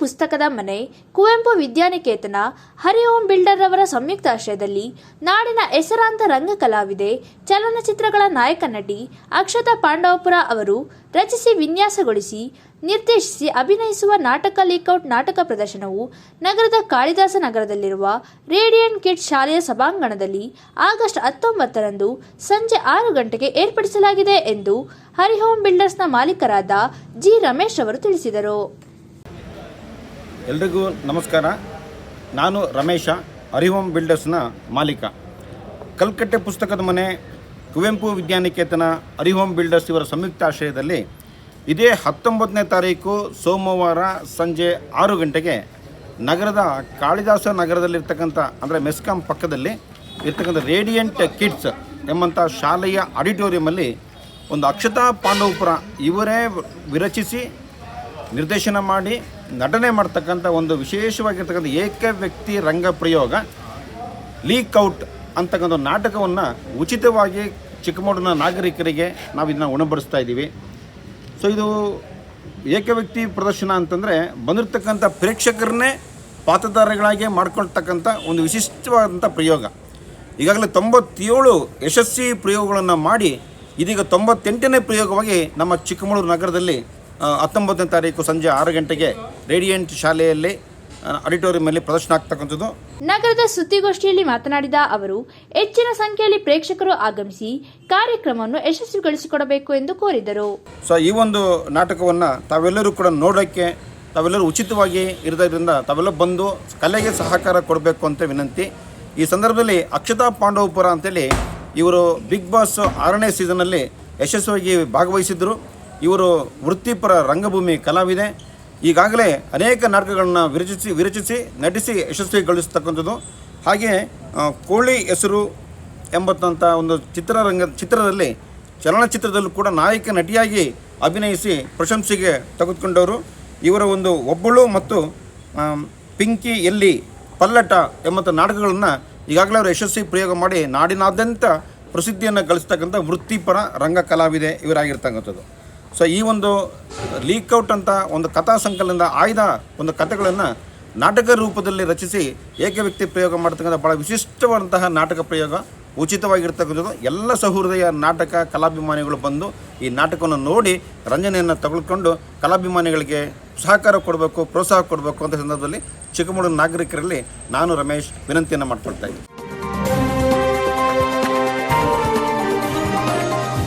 ಪುಸ್ತಕದ ಮನೆ, ಕುವೆಂಪು ವಿದ್ಯಾನಿಕೇತನ, ಹರಿಓಂ ಬಿಲ್ಡರ್ ಅವರ ಸಂಯುಕ್ತ ಆಶ್ರಯದಲ್ಲಿ ನಾಡಿನ ಹೆಸರಾಂತ ರಂಗ ಕಲಾವಿದೆ, ಚಲನಚಿತ್ರಗಳ ನಾಯಕ ನಟಿ ಅಕ್ಷತಾ ಪಾಂಡವಪುರ ಅವರು ರಚಿಸಿ ವಿನ್ಯಾಸಗೊಳಿಸಿ, ನಿರ್ದೇಶಿಸಿ ಅಭಿನಯಿಸುವ ನಾಟಕ ಲೀಕೌಟ್ ನಾಟಕ ಪ್ರದರ್ಶನವು ನಗರದ ಕಾಳಿದಾಸ ನಗರದಲ್ಲಿರುವ ರೇಡಿಯಂಟ್ ಕಿಟ್ ಶಾಲೆಯ ಸಭಾಂಗಣದಲ್ಲಿ ಆಗಸ್ಟ್ ಹತ್ತೊಂಬತ್ತರಂದು ಸಂಜೆ ಆರು ಗಂಟೆಗೆ ಏರ್ಪಡಿಸಲಾಗಿದೆ ಎಂದು ಹರಿಹೋಮ್ ಬಿಲ್ಡರ್ಸ್ನ ಮಾಲೀಕರಾದ ಜಿ ರಮೇಶ್ ಅವರು ತಿಳಿಸಿದರು. ಎಲ್ರಿಗೂ ನಮಸ್ಕಾರ. ನಾನು ರಮೇಶ, ಹರಿಹೋಮ್ ಬಿಲ್ಡರ್ಸ್ನ ಮಾಲೀಕ. ಕಲ್ಕಟ್ಟೆ ಪುಸ್ತಕದ ಮನೆ, ಕುವೆಂಪು ವಿದ್ಯಾನಿಕೇತನ, ಹರಿಹೋಮ್ ಬಿಲ್ಡರ್ಸ್ ಇವರ ಸಂಯುಕ್ತ ಆಶ್ರಯದಲ್ಲಿ ಇದೇ ಹತ್ತೊಂಬತ್ತನೇ ತಾರೀಕು ಸೋಮವಾರ ಸಂಜೆ ಆರು ಗಂಟೆಗೆ ನಗರದ ಕಾಳಿದಾಸ ನಗರದಲ್ಲಿರ್ತಕ್ಕಂಥ, ಅಂದರೆ ಮೆಸ್ಕಾಂ ಪಕ್ಕದಲ್ಲಿ ಇರ್ತಕ್ಕಂಥ ರೇಡಿಯಂಟ್ ಕಿಡ್ಸ್ ಎಂಬಂಥ ಶಾಲೆಯ ಆಡಿಟೋರಿಯಮಲ್ಲಿ ಒಂದು ಅಕ್ಷತಾ ಪಾಂಡವಪುರ ಇವರೇ ವಿರಚಿಸಿ ನಿರ್ದೇಶನ ಮಾಡಿ ನಟನೆ ಮಾಡ್ತಕ್ಕಂಥ ಒಂದು ವಿಶೇಷವಾಗಿರ್ತಕ್ಕಂಥ ಏಕ ವ್ಯಕ್ತಿ ರಂಗ ಪ್ರಯೋಗ ಲೀಕ್ ಔಟ್ ಅಂತಕ್ಕಂಥ ನಾಟಕವನ್ನು ಉಚಿತವಾಗಿ ಚಿಕ್ಕಮಗಳೂರಿನ ನಾಗರಿಕರಿಗೆ ನಾವು ಇದನ್ನು ಉಣಬಡಿಸ್ತಾ ಇದ್ದೀವಿ. ಸೊ ಇದು ಏಕ ವ್ಯಕ್ತಿ ಪ್ರದರ್ಶನ ಅಂತಂದರೆ ಬಂದಿರತಕ್ಕಂಥ ಪ್ರೇಕ್ಷಕರನ್ನೇ ಪಾತ್ರಧಾರಿಗಳಾಗಿ ಮಾಡ್ಕೊಳ್ತಕ್ಕಂಥ ಒಂದು ವಿಶಿಷ್ಟವಾದಂಥ ಪ್ರಯೋಗ. ಈಗಾಗಲೇ ತೊಂಬತ್ತೇಳು ಯಶಸ್ವಿ ಪ್ರಯೋಗಗಳನ್ನು ಮಾಡಿ ಇದೀಗ ತೊಂಬತ್ತೆಂಟನೇ ಪ್ರಯೋಗವಾಗಿ ನಮ್ಮ ಚಿಕ್ಕಮಗಳೂರು ನಗರದಲ್ಲಿ ಹತ್ತೊಂಬತ್ತನೇ ತಾರೀಕು ಸಂಜೆ ಆರು ಗಂಟೆಗೆ ರೇಡಿಯಂಟ್ ಶಾಲೆಯಲ್ಲಿ ಆಡಿಟೋರಿಯಂನಲ್ಲಿ ಪ್ರದರ್ಶನ ಆಗ್ತಕ್ಕಂಥದ್ದು ನಗರದ ಸುದ್ದಿಗೋಷ್ಠಿಯಲ್ಲಿ ಮಾತನಾಡಿದ ಅವರು ಹೆಚ್ಚಿನ ಸಂಖ್ಯೆಯಲ್ಲಿ ಪ್ರೇಕ್ಷಕರು ಆಗಮಿಸಿ ಕಾರ್ಯಕ್ರಮವನ್ನು ಯಶಸ್ವಿಗೊಳಿಸಿಕೊಡಬೇಕು ಎಂದು ಕೋರಿದರು. ಸೊ ಈ ಒಂದು ನಾಟಕವನ್ನು ತಾವೆಲ್ಲರೂ ಕೂಡ ನೋಡೋಕ್ಕೆ ತಾವೆಲ್ಲರೂ ಉಚಿತವಾಗಿ ಇರೋದ್ರಿಂದ ತಾವೆಲ್ಲ ಬಂದು ಕಲೆಗೆ ಸಹಕಾರ ಕೊಡಬೇಕು ಅಂತ ವಿನಂತಿ. ಈ ಸಂದರ್ಭದಲ್ಲಿ ಅಕ್ಷತಾ ಪಾಂಡವಪುರ ಅಂತೇಳಿ ಇವರು ಬಿಗ್ ಬಾಸ್ ಆರನೇ ಸೀಸನಲ್ಲಿ ಯಶಸ್ವಿಯಾಗಿ ಭಾಗವಹಿಸಿದ್ರು. ಇವರು ವೃತ್ತಿಪರ ರಂಗಭೂಮಿ ಕಲಾವಿದೆ. ಈಗಾಗಲೇ ಅನೇಕ ನಾಟಕಗಳನ್ನು ವಿರಚಿಸಿ ವಿರಚಿಸಿ, ನಟಿಸಿ ಯಶಸ್ವಿ ಗಳಿಸ್ತಕ್ಕಂಥದ್ದು. ಹಾಗೆ ಕೋಳಿ ಹೆಸರು ಎಂಬತ್ತಂಥ ಒಂದು ಚಿತ್ರರಂಗ, ಚಿತ್ರದಲ್ಲಿ, ಚಲನಚಿತ್ರದಲ್ಲೂ ಕೂಡ ನಾಯಕ ನಟಿಯಾಗಿ ಅಭಿನಯಿಸಿ ಪ್ರಶಂಸೆಗೆ ತೆಗೆದುಕೊಂಡವರು. ಇವರ ಒಂದು ಒಬ್ಬಳು ಮತ್ತು ಪಿಂಕಿ ಎಲ್ಲಿ ಪಲ್ಲಟ ಎಂಬಂಥ ನಾಟಕಗಳನ್ನು ಈಗಾಗಲೇ ಅವರು ಯಶಸ್ವಿ ಪ್ರಯೋಗ ಮಾಡಿ ನಾಡಿನಾದ್ಯಂತ ಪ್ರಸಿದ್ಧಿಯನ್ನು ಗಳಿಸ್ತಕ್ಕಂಥ ವೃತ್ತಿಪರ ರಂಗ ಕಲಾವಿದೆ ಇವರಾಗಿರ್ತಕ್ಕಂಥದ್ದು. ಸೊ ಈ ಒಂದು ಲೀಕ್ಔಟ್ ಅಂತ ಒಂದು ಕಥಾ ಸಂಕಲನದ ಆಯ್ದ ಒಂದು ಕಥೆಗಳನ್ನು ನಾಟಕ ರೂಪದಲ್ಲಿ ರಚಿಸಿ ಏಕವ್ಯಕ್ತಿ ಪ್ರಯೋಗ ಮಾಡ್ತಕ್ಕಂಥ ಭಾಳ ವಿಶಿಷ್ಟವಾದಂತಹ ನಾಟಕ ಪ್ರಯೋಗ ಉಚಿತವಾಗಿರ್ತಕ್ಕಂಥದ್ದು. ಎಲ್ಲ ಸಹೃದಯ ನಾಟಕ ಕಲಾಭಿಮಾನಿಗಳು ಬಂದು ಈ ನಾಟಕವನ್ನು ನೋಡಿ ರಂಜನೆಯನ್ನು ತಗೊಳ್ಕೊಂಡು ಕಲಾಭಿಮಾನಿಗಳಿಗೆ ಸಹಕಾರ ಕೊಡಬೇಕು, ಪ್ರೋತ್ಸಾಹ ಕೊಡಬೇಕು ಅಂತ ಸಂದರ್ಭದಲ್ಲಿ ಚಿಕ್ಕಮಗಳೂರು ನಾಗರಿಕರಲ್ಲಿ ನಾನು ರಮೇಶ್ ವಿನಂತಿಯನ್ನು ಮಾಡ್ಕೊಳ್ತಾ ಇದ್ದೀನಿ.